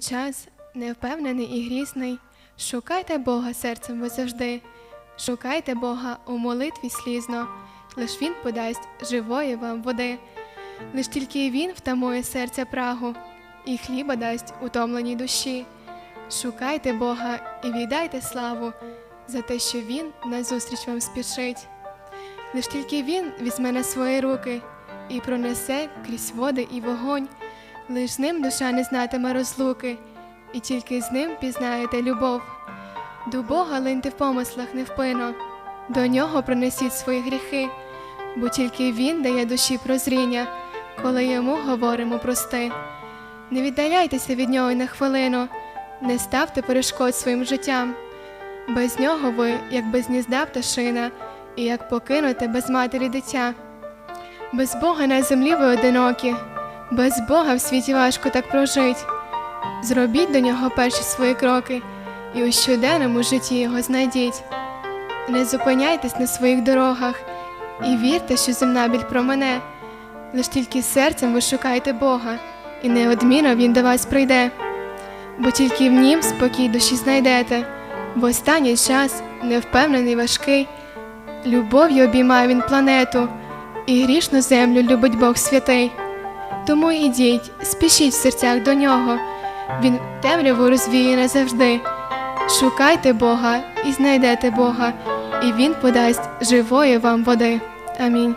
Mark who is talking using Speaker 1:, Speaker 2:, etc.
Speaker 1: Час невпевнений і грізний, шукайте Бога серцем ви завжди, шукайте Бога у молитві слізно, лиш Він подасть живої вам води, лиш тільки Він втамує серця прагу, і хліба дасть утомленій душі. Шукайте Бога і віддайте славу за те, що Він назустріч вам спішить. Лиш тільки Він візьме на свої руки і пронесе крізь води і вогонь. Лиш з ним душа не знатиме розлуки, і тільки з ним пізнаєте любов. До Бога линьте в помислах невпинно, до нього принесіть свої гріхи, бо тільки Він дає душі прозріння, коли йому говоримо прости. Не віддаляйтеся від нього й на хвилину, не ставте перешкод своїм життям. Без нього ви, як без гнізда пташина, і як покинуте без матері дитя. Без Бога на землі ви одинокі, без Бога в світі важко так прожить. Зробіть до нього перші свої кроки, і у щоденному житті його знайдіть. Не зупиняйтесь на своїх дорогах і вірте, що земна біль промене. Лиш тільки серцем ви шукайте Бога, і неодмінно Він до вас прийде. Бо тільки в нім спокій душі знайдете, в останній час невпевнений важкий. Любов'ю обіймає він планету, і грішну землю любить Бог святий. Тому ідіть, спішіть в серцях до нього, він темряву розвіє назавжди. Шукайте Бога і знайдете Бога, і Він подасть живої вам води. Амінь.